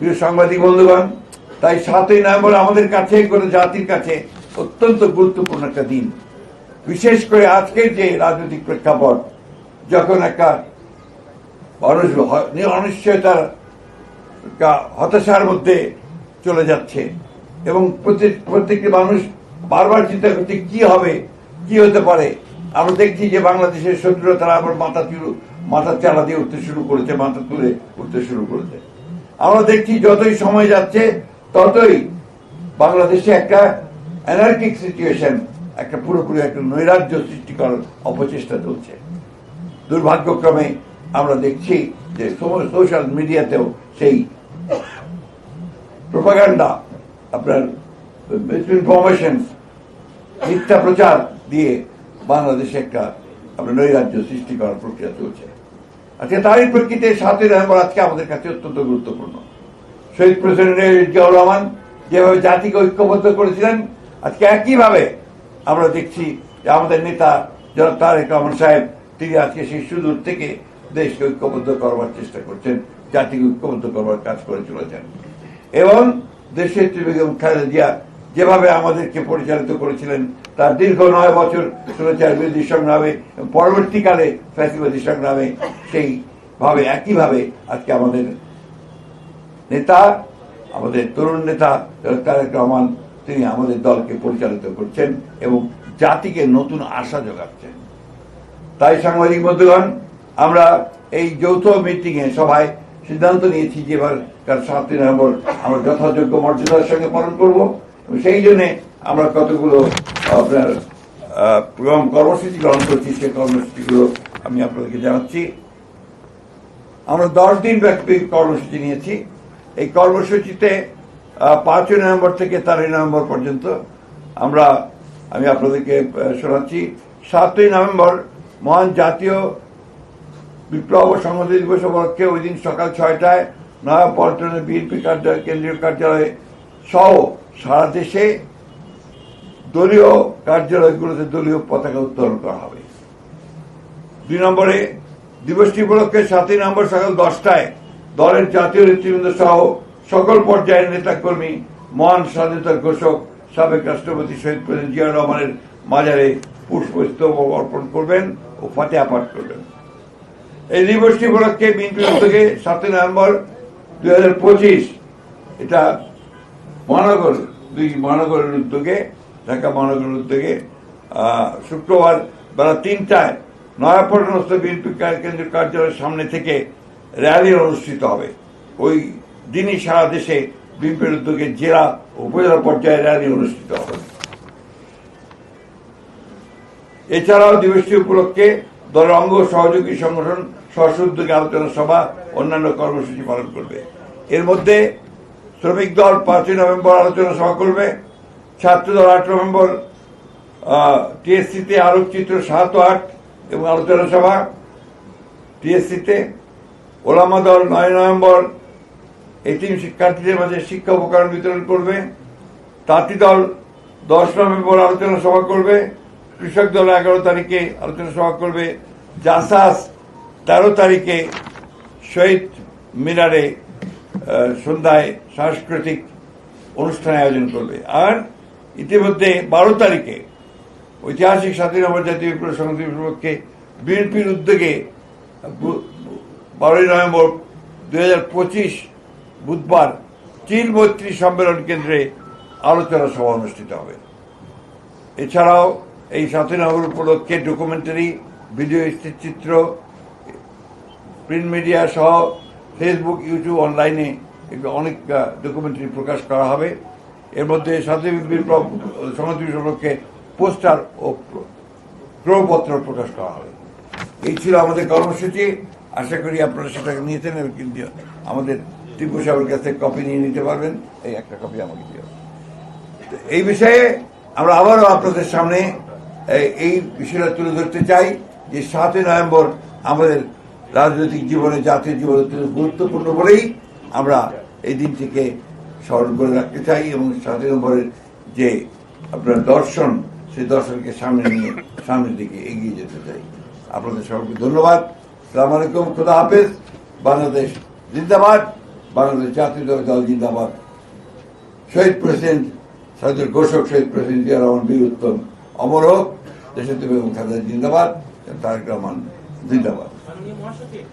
প্রিয় সাংবাদিক বন্ধুগণ, তাই সাতই নভেম্বর আমাদের কাছে, কোনো জাতির কাছে অত্যন্ত গুরুত্বপূর্ণ একটা দিন। বিশেষ করে আজকের যে রাজনৈতিক প্রেক্ষাপট, যখন একটা অনিশ্চয়তার হতাশার মধ্যে চলে যাচ্ছে এবং প্রত্যেক প্রত্যেকটি মানুষ বারবার চিন্তা করছে, কি হবে, কি হতে পারে? আমরা দেখছি যে বাংলাদেশের শত্রুরা তারা আবার মাথা মাথা চালা দিয়ে উঠতে শুরু করেছে, মাথা তুলে উঠতে শুরু করেছে। আমরা দেখছি যতই সময় যাচ্ছে, ততই বাংলাদেশে একটা অ্যানার্কিক সিচুয়েশন একটা পুরোপুরি একটা নৈরাজ্য সৃষ্টি করার অপচেষ্টা চলছে। দুর্ভাগ্যক্রমে আমরা দেখছি যে সোশ্যাল মিডিয়াতেও সেই প্রোপাগান্ডা আপনার ইনফরমেশন মিথ্যা প্রচার দিয়ে বাংলাদেশে একটা, আপনার নৈরাজ্য সৃষ্টি করার প্রক্রিয়া চলছে। আজকে তারই প্রেক্ষিতে সাতই নভেম্বর আজকে আমাদের কাছে অত্যন্ত গুরুত্বপূর্ণ। শহীদ প্রেসিডেন্ট জিয়াউর রহমান যেভাবে জাতিকে ঐক্যবদ্ধ করেছিলেন, আজকে একইভাবে আমরা দেখছি যে আমাদের নেতা যারা তারেক রহমান সাহেব, তিনি আজকে সেই সুদূর থেকে দেশকে ঐক্যবদ্ধ করবার চেষ্টা করছেন, জাতিকে ঐক্যবদ্ধ করবার কাজ করে চলেছেন। এবং দেশের বেগম খালেদা জিয়া যেভাবে আমাদেরকে পরিচালিত করেছিলেন, তার দীর্ঘ নয় বছর সুরচার বিরোধী সংগ্রামে, পরবর্তীকালে ফ্যাসিবাদী সংগ্রামে সেই ভাবে একইভাবে আজকে আমাদের নেতা, আমাদের তরুণ নেতা তারেক রহমান, তিনি আমাদের দলকে পরিচালিত করছেন এবং জাতিকে নতুন আশা যোগাচ্ছেন। তাই সাংবাদিক বন্ধুগণ, আমরা এই যৌথ মিটিংয়ে সবাই সিদ্ধান্ত নিয়েছি যে এবার সাতই নভেম্বর আমরা যথাযোগ্য মর্যাদার সঙ্গে পালন করব। সেই জন্য আমরা কতগুলো আপনার কর্মসূচি গ্রহণ করছি সেই কর্মসূচিগুলো আমি আপনাদেরকে জানাচ্ছি। আমরা দশ দিন ব্যাপী কর্মসূচি নিয়েছি। এই কর্মসূচিতে পাঁচই নভেম্বর থেকে তেরোই নভেম্বর পর্যন্ত আমরা, আমি আপনাদেরকে শোনাচ্ছি। সাতই নভেম্বর, মহান জাতীয় বিপ্লব সংহতি দিবস উপলক্ষে ওই দিন সকাল ছয়টায় নয়া পল্টনের বিএনপি কার্যালয়, কেন্দ্রীয় কার্যালয়ে সহ সারা দেশে দলীয় কার্যালয়গুলোতে দলীয় পতাকা উত্তোলন করা হবে। দুই নম্বরে দিবসটি উপলক্ষে সাতই নম্বর সকাল দশটায় দলের জাতীয় নেতৃবৃন্দ সহ সকল পর্যায়ের নেতাকর্মী, মহান স্বাধীনতার ঘোষক, সাবেক রাষ্ট্রপতি শহীদ প্রেসিডেন্ট জিয়া রহমানের মাজারে পুষ্পস্তব অর্পণ করবেন ও ফাতেহা পাঠ করবেন। এই দিবসটি উপলক্ষে বিএনপির উদ্যোগে সাতই নভেম্বর দুই হাজার পঁচিশ, এটা মহানগর দুই মহানগরের উদ্যোগে, ঢাকা মহানগরের উদ্যোগে শুক্রবার বেলা তিনটায় নয়াপটনস্থ বিএনপি কেন্দ্রীয় কার্যালয়ের সামনে থেকে র্যালি অনুষ্ঠিত হবে। ওই দিনই সারা দেশে বিএনপির উদ্যোগে জেলা উপজেলা পর্যায়ে র্যালি অনুষ্ঠিত হবে। এছাড়াও দিবসটি উপলক্ষে দলের অঙ্গ সহযোগী সংগঠন স্ব উদ্যোগে আলোচনা সভা, অন্যান্য কর্মসূচি পালন করবে। এর মধ্যে শ্রমিক দল পাঁচই নভেম্বর আলোচনা সভা করবে। ছাত্র দল আট নভেম্বর টিএসসিতে আলোকচিত্র সাত আট এবং আলোচনা সভা টিএসসিতে। ওলামা দল নয় নভেম্বর এটিম শিক্ষার্থীদের মাঝে শিক্ষা উপকরণ বিতরণ করবে। তাঁতি দল দশ নভেম্বর আলোচনা সভা করবে। কৃষক দল এগারো তারিখে আলোচনা সভা করবে। জাসাস তেরো তারিখে শহীদ মিনারে সন্ধ্যায় সাংস্কৃতিক অনুষ্ঠান আয়োজন করবে। আর ইতিমধ্যে বারো তারিখে ঐতিহাসিক স্বাধীন নভেম্বর জাতীয় বিপ্লব সংহতি উপলক্ষে বিএনপির উদ্যোগে বারোই নভেম্বর দুই হাজার পঁচিশ বুধবার চীন মৈত্রী সম্মেলন কেন্দ্রে আলোচনা সভা অনুষ্ঠিত হবে। এছাড়াও এই সাতই উপলক্ষে ডকুমেন্টারি ভিডিও স্থিরচিত্র প্রিন্ট মিডিয়া সহ ফেসবুক ইউটিউব অনলাইনে এগুলো অনেক ডকুমেন্টারি প্রকাশ করা হবে। এর মধ্যে সাতই বিপ্লব সংহতি উপলক্ষে পোস্টার ও প্রপত্র প্রকাশ করা হবে। এই ছিল আমাদের কর্মসূচি। আশা করি আপনারা সেটাকে নিয়েছেন কিন্তু আমাদের টিপু সাহেবের কাছে কপি নিয়ে নিতে পারবেন। এই একটা কপি আমাকে তো এই বিষয়ে আমরা আবারও আপনাদের সামনে এই বিষয়টা তুলে ধরতে চাই যে সাতই নভেম্বর আমাদের রাজনৈতিক জীবনে, জাতীয় জীবনে অত্যন্ত গুরুত্বপূর্ণ বলেই আমরা এই দিনটিকে স্মরণ করে রাখতে চাই এবং নভেম্বরের যে আপনার দর্শন, সেই দর্শনকে সামনে নিয়ে সামনের দিকে এগিয়ে যেতে চাই। আপনাদের সবাইকে ধন্যবাদ। সালাম আলাইকুম। খুদা হাফেজ। বাংলাদেশ জিন্দাবাদ। বাংলাদেশ জাতীয় দল জিন্দাবাদ। শহীদ প্রেসিডেন্ট সাইদুল ঘোষক, শহীদ প্রেসিডেন্ট জিয়া রহমান বীর উত্তম অমর হোক। দেশত্ব বেগম খালেদা জিন্দাবাদ। তারেক রহমান জিন্দাবাদ। 给你抹十滴